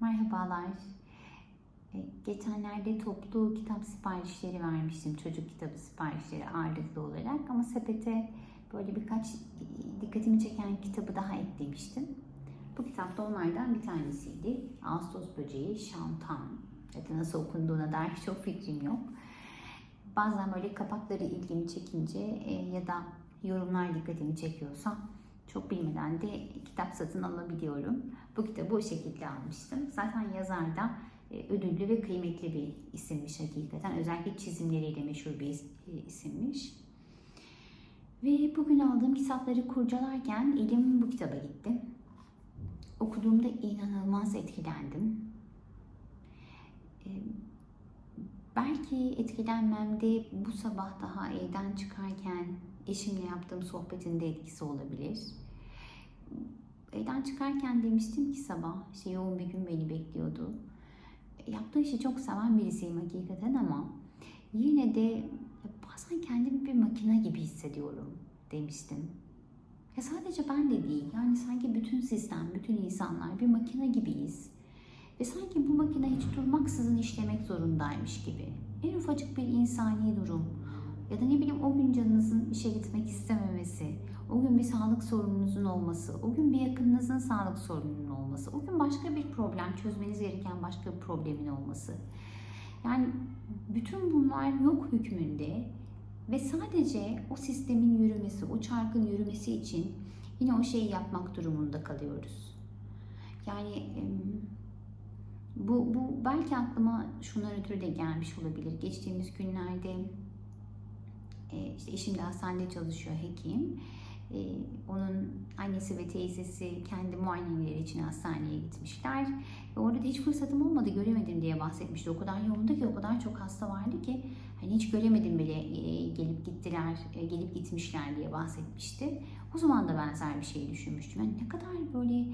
Merhabalar. E, Geçenlerde toplu kitap siparişleri vermiştim. Çocuk kitabı siparişleri ağırlıklı olarak. Ama sepete böyle birkaç dikkatimi çeken kitabı daha eklemiştim. Bu kitap da onlardan bir tanesiydi. Ağustos Böceği, Şantan. Da nasıl okunduğuna dair çok fikrim yok. Bazen böyle kapakları ilgimi çekince e, ya da yorumlar dikkatimi çekiyorsa çok bilmeden de kitap satın alabiliyorum. Bu kitabı o şekilde almıştım. Zaten yazar da e, ödüllü ve kıymetli bir isimmiş hakikaten. Özellikle çizimleriyle meşhur bir e, isimmiş. Ve bugün aldığım kitapları kurcalarken elim bu kitaba gitti. Okuduğumda inanılmaz etkilendim. E, Belki etkilenmemde bu sabah daha evden çıkarken eşimle yaptığım sohbetin de etkisi olabilir. Evden çıkarken demiştim ki sabah, işte yoğun bir gün beni bekliyordu. Yaptığı işi çok seven birisiyim hakikaten ama yine de bazen kendimi bir makine gibi hissediyorum demiştim. Ya sadece ben de değil, yani sanki bütün sistem, bütün insanlar bir makine gibiyiz. Ve sanki bu makine hiç durmaksızın işlemek zorundaymış gibi. En ufacık bir insani durum ya da ne bileyim o gün canınızın işe gitmek istememesi, o gün bir sağlık sorununuzun olması, o gün bir yakınınızın sağlık sorununun olması, o gün başka bir problem, çözmeniz gereken başka bir problemin olması. Yani bütün bunlar yok hükmünde ve sadece o sistemin yürümesi, o çarkın yürümesi için yine o şeyi yapmak durumunda kalıyoruz. Yani bu, bu belki aklıma şundan ötürü de gelmiş olabilir. Geçtiğimiz günlerde e, işte eşim de hastanede çalışıyor hekim. E, onun annesi ve teyzesi kendi muayeneleri için hastaneye gitmişler. Orada da hiç fırsatım olmadı göremedim diye bahsetmişti. O kadar yoğundu ki o kadar çok hasta vardı ki hani hiç göremedim bile e, gelip gittiler, e, gelip gitmişler diye bahsetmişti. O zaman da benzer bir şey düşünmüştüm. Yani ne kadar böyle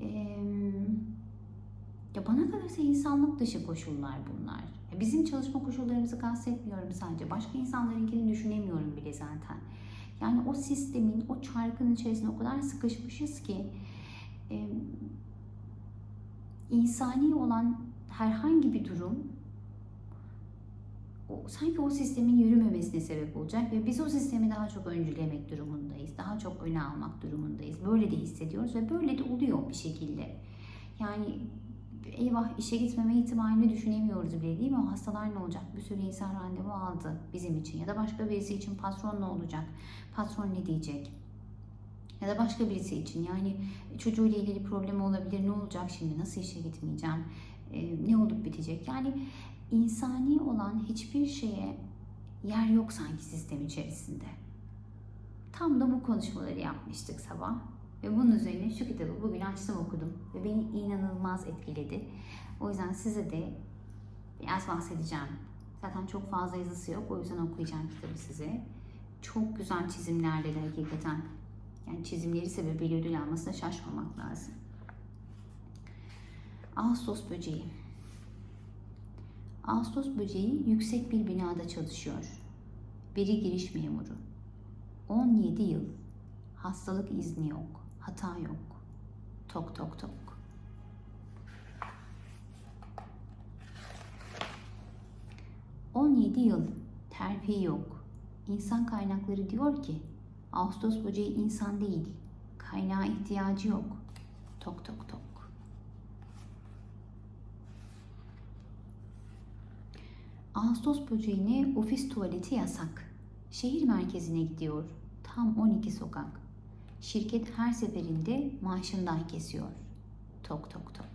e, ya bana kalırsa insanlık dışı koşullar bunlar. Bizim çalışma koşullarımızı kastetmiyorum sadece. Başka insanlarınkini düşünemiyorum bile zaten. Yani o sistemin, o çarkın içerisinde o kadar sıkışmışız ki e, insani olan herhangi bir durum o, sanki o sistemin yürümemesine sebep olacak ve biz o sistemi daha çok öncülemek durumundayız. Daha çok öne almak durumundayız. Böyle de hissediyoruz ve böyle de oluyor bir şekilde. Yani eyvah işe gitmeme ihtimalini düşünemiyoruz bile değil mi? O hastalar ne olacak? Bir sürü insan randevu aldı bizim için ya da başka birisi için patron ne olacak? Patron ne diyecek? Ya da başka birisi için yani çocuğuyla ilgili problem olabilir. Ne olacak şimdi? Nasıl işe gitmeyeceğim? Ne olup bitecek? Yani insani olan hiçbir şeye yer yok sanki sistem içerisinde. Tam da bu konuşmaları yapmıştık sabah. Ve bunun üzerine şu kitabı bugün açtım okudum ve beni inanılmaz etkiledi. O yüzden size de biraz bahsedeceğim. Zaten çok fazla yazısı yok o yüzden okuyacağım kitabı size. Çok güzel çizimlerle de hakikaten. Yani çizimleri sebebiyle ödül almasına şaşmamak lazım. Ağustos böceği. Ağustos böceği yüksek bir binada çalışıyor. Biri giriş memuru. 17 yıl. Hastalık izni yok. Hata yok. Tok tok tok. ...17 yıl terfi yok. İnsan kaynakları diyor ki... ...Ağustos böceği insan değil. Kaynağa ihtiyacı yok. Tok tok tok. Ağustos böceğine ofis tuvaleti yasak. Şehir merkezine gidiyor. Tam 12 sokak. Şirket her seferinde maaşından kesiyor. Tok tok tok.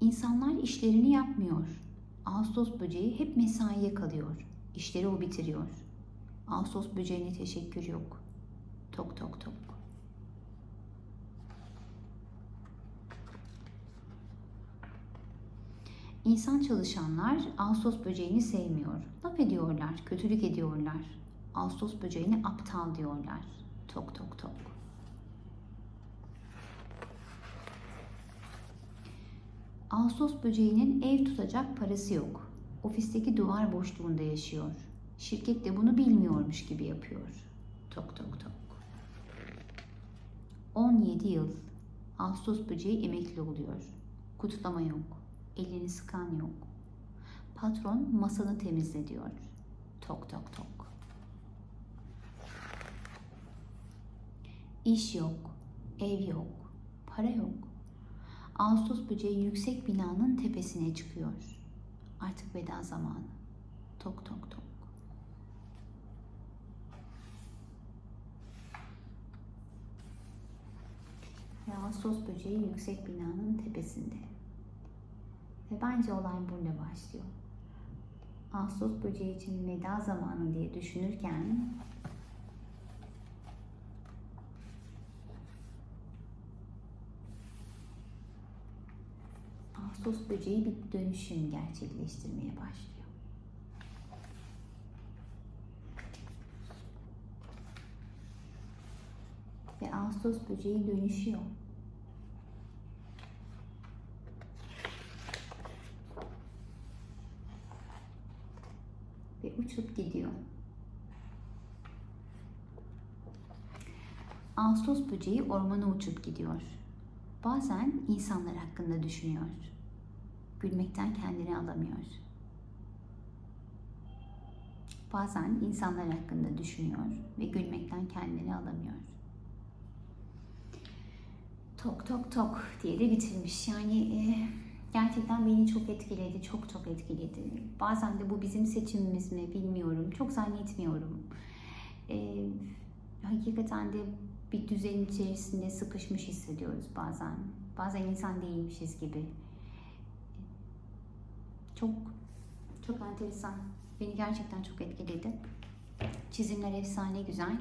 İnsanlar işlerini yapmıyor. Ağustos böceği hep mesaiye kalıyor. İşleri o bitiriyor. Ağustos böceğine teşekkür yok. Tok tok tok. İnsan çalışanlar Ağustos böceğini sevmiyor. Ediyorlar, kötülük ediyorlar. Ağustos böceğini aptal diyorlar. Tok tok tok. Ağustos böceğinin ev tutacak parası yok. Ofisteki duvar boşluğunda yaşıyor. Şirket de bunu bilmiyormuş gibi yapıyor. Tok tok tok. 17 yıl. Ağustos böceği emekli oluyor. Kutlama yok. Elini sıkan yok. Patron masanı temizle diyor. Tok tok tok. İş yok, ev yok, para yok. Ağustos böceği yüksek binanın tepesine çıkıyor. Artık veda zamanı. Tok tok tok. Ve Ağustos böceği yüksek binanın tepesinde. Ve bence olay burada başlıyor. Ağustos böceği için veda zamanı diye düşünürken Ağustos böceği bir dönüşüm gerçekleştirmeye başlıyor. Ve Ağustos böceği dönüşüyor. Ve uçup gidiyor. Ağustos böceği ormana uçup gidiyor. Bazen insanlar hakkında düşünüyor. Gülmekten kendini alamıyor. Bazen insanlar hakkında düşünüyor ve gülmekten kendini alamıyor. Tok tok tok diye de bitirmiş. Yani e, gerçekten beni çok etkiledi, çok çok etkiledi. Bazen de bu bizim seçimimiz mi bilmiyorum, çok zannetmiyorum. E, hakikaten de bir düzen içerisinde sıkışmış hissediyoruz bazen. Bazen insan değilmişiz gibi. Çok çok enteresan. Beni gerçekten çok etkiledi. Çizimler efsane güzel.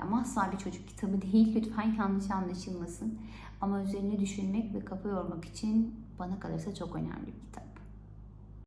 Ama asla bir çocuk kitabı değil. Lütfen yanlış anlaşılmasın. Ama üzerine düşünmek ve kafa yormak için bana kalırsa çok önemli bir kitap.